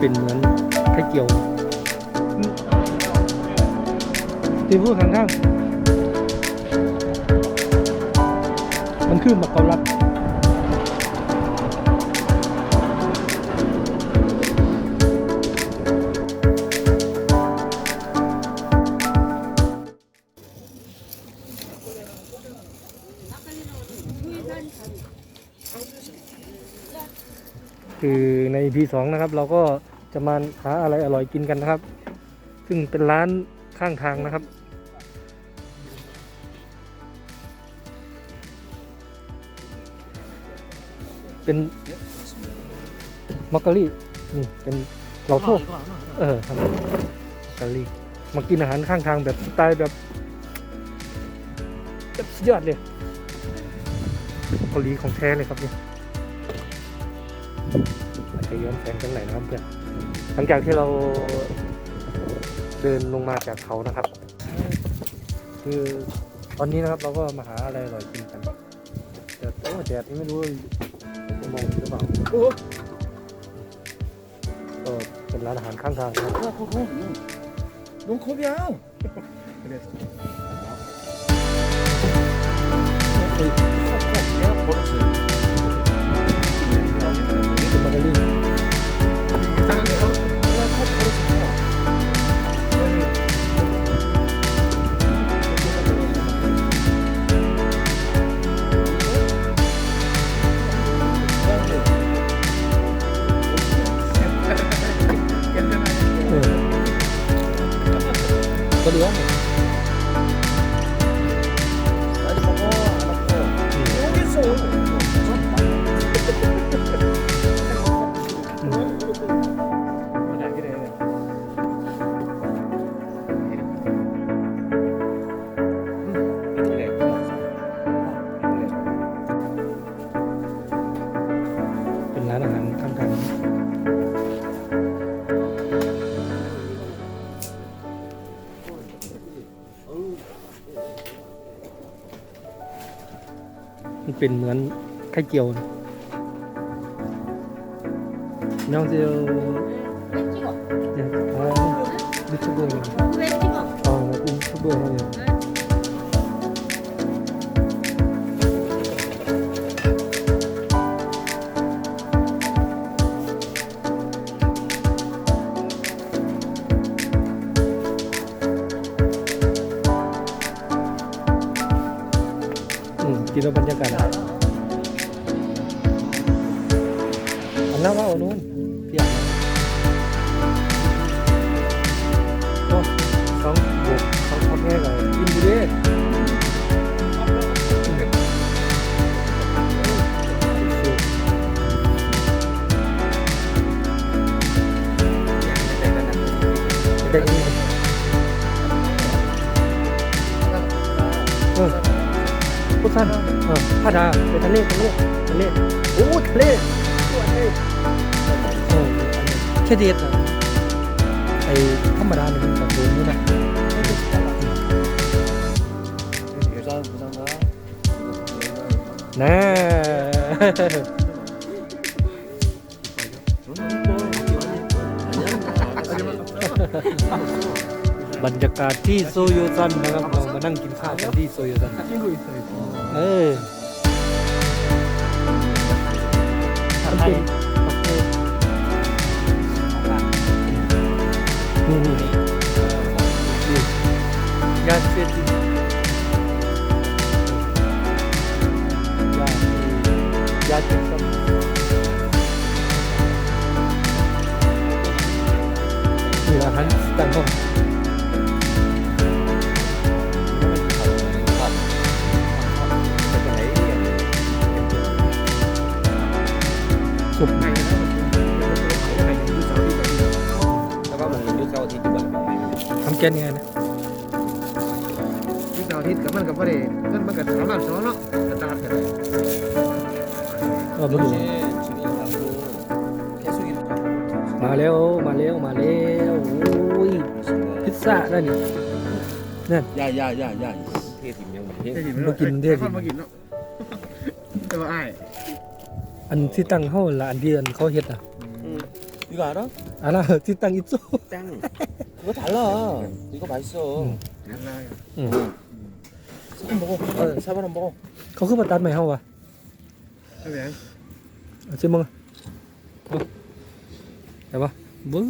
เป็นเหมือนไข่เจียวตีพูดข้างๆมันคือหมักเกาลัดคือใน EP สองนะครับ เราก็ จะมาหาอะไรอร่อยกินกันนะครับ ซึ่งเป็นร้านข้างทางนะครับ เป็นมักกะลี่นี่เป็นเราโทษเออครับมักกะลี่มากินอาหารข้างทางแบบสไตล์แบบแบบสุดยอดเลยเกาหลีของแท้เลยครับเนี่ยอาจจะย้อนแสงกันไหนอยนะครับเพื่อน ลังจากที่เราเดินลงมาจากเขานะครับ คือตอนนี้นะครับเราก็มาหาอะไรอร่อยกินกันแต่โอ้แดดนี่ไม่รู้จะมองหรือเปล่าก็เป็นร้านอาหารข้างทางนะครับลงคบยาวคน เป็นเหมือนไข่เจียวน้องเจียวอ๋อยูทูบเบอร์อ๋อเป็นยูทูบเบอร์เนี่ย thì nó vẫn cho cả là ค่เดียดไอ้ธรรมดาเนี่ยมันจะโดนนี่นะน่บรรยากาศที่โซโยซันนะครับเรามานั่งกินข้าวกันที่โซโยซันเออ ยาเสพติดยายาเสพติดนี่อาหารต่างห้องสุกแล้วก็มันยุคเสาร์อาทิตย์ด้วยทำแกนยังไงนะ กับมันกับพอดีเงินมันกับสามล้านสองเนาะกระตากัน เออมาดู มาแล้วมาแล้วมาแล้วโอ้ยพิซซ่าได้นี่ 야야야야 태 팀장 태 มากินเด้อ มากินเนาะแต่ว่าอ้าย อันที่ตั้งเฮาละอันเดียนเขาเฮ็ดอ่ะ 이거 알아? 아나 뒷땅 있어 땅. 그거 달라. 이거 맛있어. 응. 달라요. 응. 사과 먹어. 아, 사과랑 먹어. เขาคือมาตัดใหม่เฮาวะ ใช่ไหม เอาชิมมึงแต่ว่าเบ้ย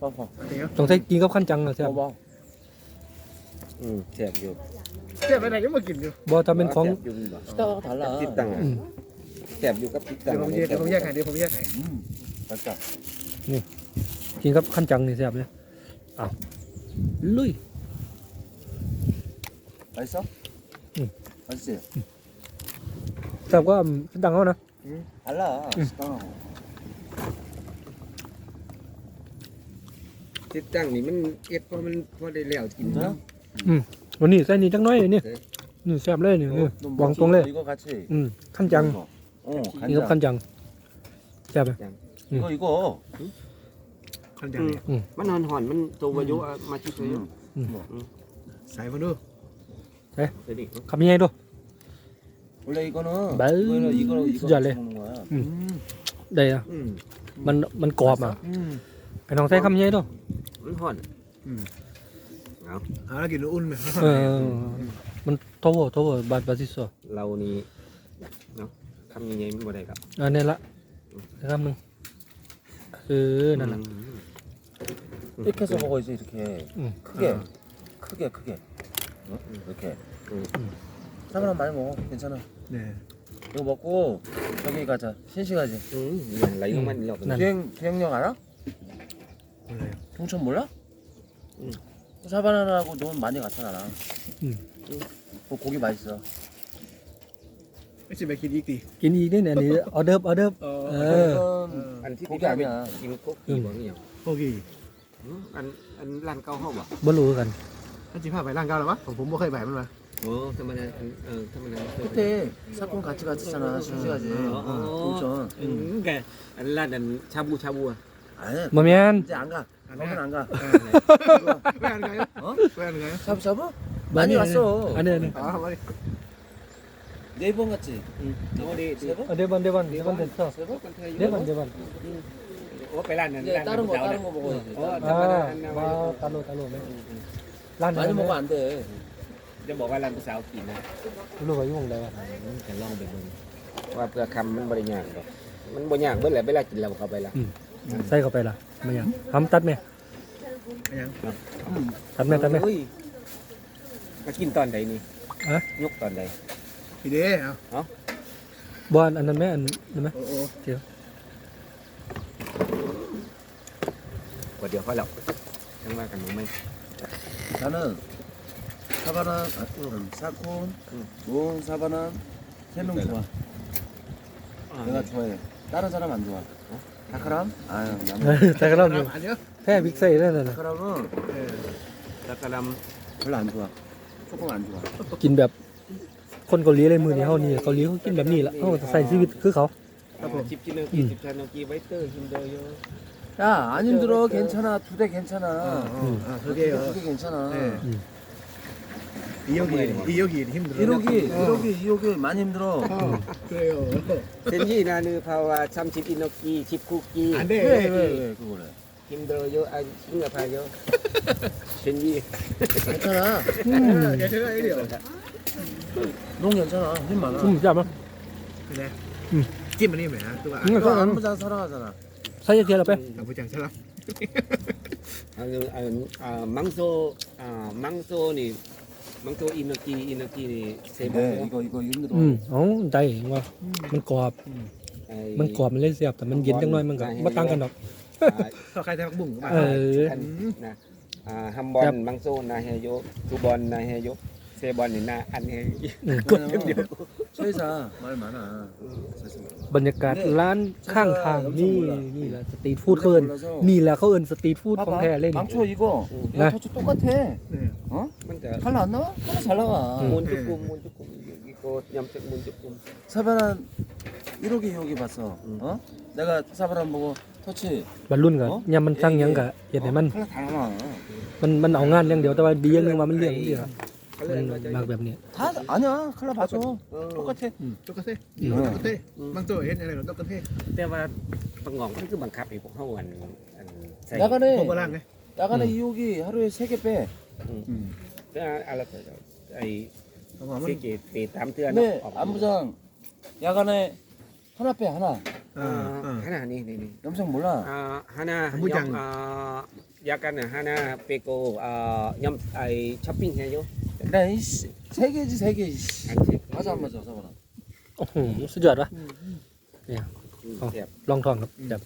봐봐. 어때요? ต้องใช้กินกับขั้นจังนะใช่ 봐봐. 응, 대학교. เจ็บอะไรก็มากินอยู่ บ่ทำเป็นของ 시다가 달라. 뒷땅. อืม 대학교가 เดี๋ยว 뒷땅. ผมแยกเดี๋ยวผมแยกให้เดี๋ยวผมแยกให้ 음, 맛있다. กินกับขั้นจังนี่แซ่บเลยอ้าวลุย 맛있어? 응. 맛있지? แซ่บก็ขั้นจังเขานะ 달라. 응. 시다하고. ติดตั้งนี่มันเอ็ดพอมันพอได้แล้วกิน 진짜? วันนี้ใส่นี่จังน้อยนี่ เอ๊ะ นี่แซ่บเลยนี่ 어, นี่ 너 วาง 먹지? ตรงเลย 이거 같이. อืมขั้นจัง 이거. 어, กินกับ 간장. ขั้นจังแซ่บไหม 응. 이거 이거. ขั้นจังเนี่ย มันหอนหอนๆมันตัววายุอะมาชิดตัวยุ 음. ใส่มาดู เดี๋ยวดิ คำยังไงดู 원래 이거는 말- 이거는 이거로 이거 진짜 같이 알래. 먹는 거야. ได้อะ อืม มันมันกรอบอ่ะ 음. ไอ้น้องใส่คำยังไงดู มันหอน เอาแล้วกินอุ่นไหม เออมันโทโวโทโวบาดบาซิโซ เรานี่เนาะทำยังไงมันบ่ได้ครับ อันนี้ละอีกคำหนึ่งเออนั่นแหละ 이렇게 해서 먹어야지 이렇게. 응. 크게. 크게 크게. 어? 이렇게. 응. 사람 많이 먹어. 괜찮아. เนี่ย 이거 먹고 저기 가자. 신시가지. อืมอย่างไรของมันเราก็ นั่น 비행 비행역 알아? อะไร 동천 몰라? 응. 사바나나하고 넌 많이 갔잖아. 나랑. 응. 그 고기 맛있어. ไม่ใช่ไปกินอีกที กินอีกนี่เนี่ยอันนี้ออเดิร์ฟออเดิร์ฟ เอ เอ อ อ อันที่ 고기 พี่พาไป 아니야. กินโคกี้บ่นี่หยัง โอเค อืมอันอันร้านเก่าเฮาบ่ บ่รู้กัน ท่านจีพาไปร่างเก้าแล้ววะผมผมไม่เคยไปมันมา โอ้ธรรมดาอันเออธรรมดาเคยไป 그때 사건 같이 갔었잖아. 신시가지. 어, 어, 어. 동천. อืมแกอันร้านอันชาบูชาบูอะ 아니 บ่แม่น 이제 안 가. 너는 안 가. ไม่อ่านไง 어? ไม่อ่านไง 샤브샤브? บ่ 많이 นี่ 왔어. อันนี้อันนี้ อ๋อมาดิ 네 번 갔지. โอ้ดีดี 세 번? เดบันเดบันเดบันเดนเซอร์ 세 번? มันเคยอยู่ เดบันเดบัน โอ้ไปร้านนั้น 이제 ร้าน 다른 거 สาว 다른 น่ะ 거 먹어야지. อ๋อธร อ่าร มดาอันนั้น มาตาโลตาโลไหมร้านไหน 많이 먹으면 안 돼. จะบอกว่าร้านสาวกินนะ รู้ว่าอยู่วงใดวะ จะลองไปเบิ่งว่าเพื่อคำมันบริยากดอกมันบริยากเบิ่แหละเวลากินเราเข้าไปละ ใส่เข้าไปล่ะไม่ยังทำตัดไหม ไม่ยัง ตัดไหมตัดไหม เอ้ยมากินตอนใดนี่ อะ ยกตอนใด พี่เด้เอา บอลอันนั้นไหมอันนั้นไหม โอ้โห กว่าเดียวเขาแล้วยังว่ากันหนูไหม 나는 사바나, 아, 음, 사콘, 몬 사바나 세 명 좋아. 내가 좋아해. 다른 사람 안 좋아. 어? 다크람? 아유, เอ 나는 อแต่ก็เรา ครับอันเนี้ย แพ้บิ๊กไซส์แล้วนั่นน่ะ 다크람은 เออ แล้วก็ล 별로 안 좋아. 조금 안 좋아. กินแบบคนเกาหลีเลยมือนี้เขานี่เกาหลีเขากินแบบนี้แหละเขาใส่ชีวิตคือเขา ำชิปจิโนกีชิปชาโนกีไวเตอร์ฮิมโดโย 야, 안 그렇죠, 힘들어. 그렇죠. 괜찮아. 두 대 괜찮아. 어, 어. 어, 음. 아, 그게요. 두개 괜찮아. 네. 2억이 여기, 이 힘들어. 1억이, 여기, 이 여기 많이 힘들어. 음. 그래요. 샘진하는 파와 참치 피넣기, 집굽기 안 왜, 왜, 왜, 돼. 왜 그거래? 힘들어요. 아, 힘들어요. 샘진. 괜찮아. 괜찮아, 음. 괜찮아, 이래요. 넌 괜찮아. 힘 많아. 嗯，加吧。 그래. 음. 찜은 힘이야. 그거 안- 그러니까 그거 안 부자 사랑하잖아. ใส่เทียนเราไป 아부장처럼 อันอันอ่ามังโซอ่ามังโซนี่มังโซอินโนกีอินโนกีนี่เซบ 네, 이거 이거 힘들어. อืมอ๋อใจว่ามันกรอบ มันกรอบมันเลยเสียบแต่มันเย็นจังน้อยมันก็บ่ต่างกันดอก 더 가자 뭉 เออ นะอ่าฮัมบอลมังโซนาเฮโยทูบอลนาเฮโยเซ บอลนี่นาอันเฮ อืม 왜냐면 최사 말 많아. บรรยากาศร้านข้างทางนี่นี่แหละสตรีทฟู้ดเขาเอินนี่แหละเขาเอินสตรีทฟู้ดของแท้เล่น 망초 이거 네. 이거 터치 똑같아. 어? มันจะ 달라 안 나와? 하나 잘 나와. มุนจุกุมมุนจุกุมอีโกยำเสกมุนจุกุม 사바란 1호기 2호기 봤어. 어? 내가 사바란 보고 터치 บรรลุนกัน อ๋อ ยามมันสั่งหยังกะเห็นไหนมัน 하나 다 나와. มันมันเอางานอย่างเดียวแต่ว่าดีอย่างหนึงว่ามันเลี้ยงดีครั บ มันมากแบบนี้ 다 아니야 칼라 봐줘 เออ 똑같아 ตุ๊กตาเต้ อืม ตุ๊กตาเต้บางตัวเห็นอะไรตุ๊กตาเต้ แต่ว่าประงองมันคือบังคับให้พวกเขาอันอันใส่ 야간에 พวกโบราณไง 야간에 음. 이호기 하루에 세 개 빼. อืม เพื่ออะไรไอ้ เขาบอกมัน เสกเตะตามเตือน 근데 안부장 야간에 하나 빼 하나. อ่า อ่า อ่า ขนาดนี้นี่นี่ 염색 몰라. อ่าฮานา ผู้จัง อ่ายากันน่ะฮานาเปโกอ่ายำไอช้อปปิ้งให้อยู่ 나 이씨 세 개지 세 개. 이씨. อันเช็ค 맞아 안 맞아 사바나. โอ้โหสุดยอดวะ เสียบ ลองทองครับแบบ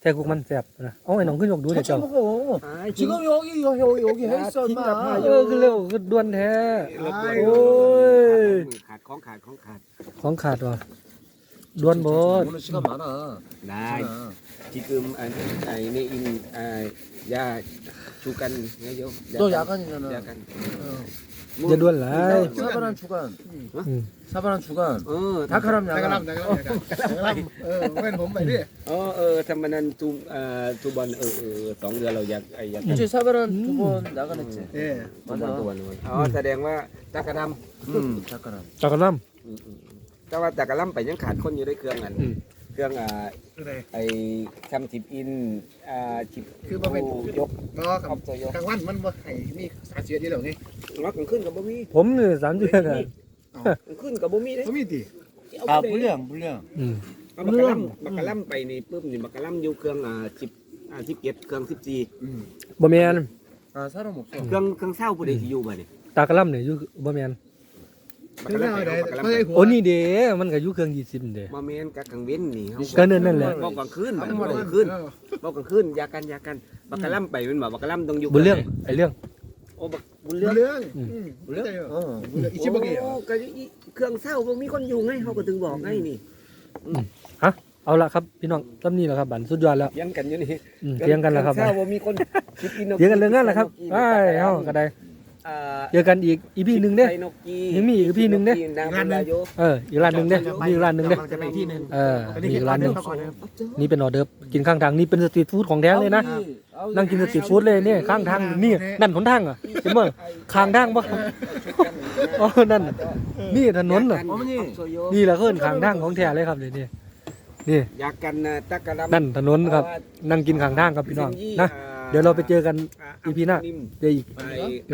แท้กุกมันแซ่บนะเอาไอ้น้องขึ้นยกดูเดี๋ยว 같이 เจ้า 먹어. อ่า 지금 여기 여기 여기 해 있어 ทิ้งกับผ้า 임마. เออคือเร็วคือด่วนแท้ โอ้ย ขาดของขาดของขาด ของขาดว่ะด่วนบด 오늘 시간 많아. ได้ 괜찮아. จิกึมอันไอ้นี่อินไอ้ยาชูกันไงโย 너 ยา 야간이잖아. กัน อย่าด่วนห ลาย 사바란 주간. 음. 사바란 주간. เออ 다카람 แต่กระลำ 야간. แต่กระลำแต่กระลำเออเว้นผมไปดิ เออเออทำมันนั้นตูเอ่อตูบอลเออเออสองเดือนเราอยากไอ้อยาก 이제 사바란 음. 두 번 나가냈지. เออ ตูบอลตัวนึงอ๋อแสดงว่าตากระดำ 음 다카람. จากกระล อืมอืมอืมแต่ว่าตากระลำไปยังขาดคนอยู่ได้เครื่องอัน อืม เครื่องอ่า อะไร ไอ้ทำจิบอินอ่าจิบ คือบ่เป็น ยก ก็ อ กั อบ ฟตัวยก กลางวันมันบ่ให้มี สารเสียดีแล้วนี่มากลางคืนกับบ่มีผมนี่สามเดือนอะกลางคืนกับบ่มีเด้บ่มีติอ่าบ่เรื่องบ่เรื่องอืมบักกะล่ำบักกะล่ำไปนี่ปุ๊บนี่บักกะล่ำอยู่เครื่องอ่าสิบอ่าสิบเจ็ดเครื่องสิบสี่บ่แม่นอ่าซาดหมกเครื่องเครื่องเศร้าผู้ใดสิอยู่บ่นี่ตากะล่ำเนี่ยอยู่บ่แม่นโอ้นี่เด้มันก็อยู่เครื่องยี่สิบเด้มาเมนกับกลางเว้นนี่ก็นั่นนั่นแหละบอกกลางคืนบอกกลางคืนบอกกลางคืนยากันยากันบักกะล่ำไปมันบอบักกะล่ำต้องอยู่บนเรื่องไอ้เรื่อง อ้บักบุญเรื่เรื่อองงอืมเรื่อง 어. อิชิบะเกะโอ้ก็อีเครื่องเศร้าบ่มีคนอยู่ไงเฮาก็ถึงบอกไงนี่เอาละครับพี่น้องซ้ำนี่แหละครับบันสุดยอดแล้วเถียงกันอยู่นี่อืมเถียงกันแล้วครับเศร้าบ่มีคนคิดกินนกเถียงกันเรื่องนั้นแหละครับไอ้เฮาก็ได้อ่า เจอกันอีกอีพี่หนึ่งเนี่ยยังมีอีกพี่หนึ่งเนี่ย นางพญายก เอออีกร้านหนึ่งเด้มีอีกร้านหนึ่งเด้ กำลัจะไปที่หนึ่งเออมีอีกร้านหนึ่งนี่เป็นออเดอร์กินข้างทางนี่เป็นสตรีทฟู้ดของแท้เลยนะนั่งกินสตรีทฟู้ดเลยเนี่ยข้างทางนี่นั่นหนทางเหรอะเห็นมั้ยข้างทางปะอ๋อนั่นนี่ถนนเหรออ๋นี่แหละเพื่นข้างทางของแท้เลยครับเดี๋ยวนี่นี่อยากกันนะตักกะลำนั่นถนนครับ นั่งกินข้างทางครับพี่น้องนะ เดี๋ยวเราไปเจอกัน EP หน้า เดี๋ยวอีก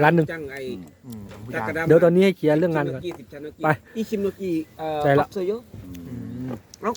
ร้านหนึ่งจังไอ้อืมตักกะดำเดี๋ยวตอนนี้ให้เคลียร์เรื่องงานก่อนชิมโนกิสิบชานโนกิไปอีชิมโนกิเอ่อใจละ ปักโซโยอืมเอ้า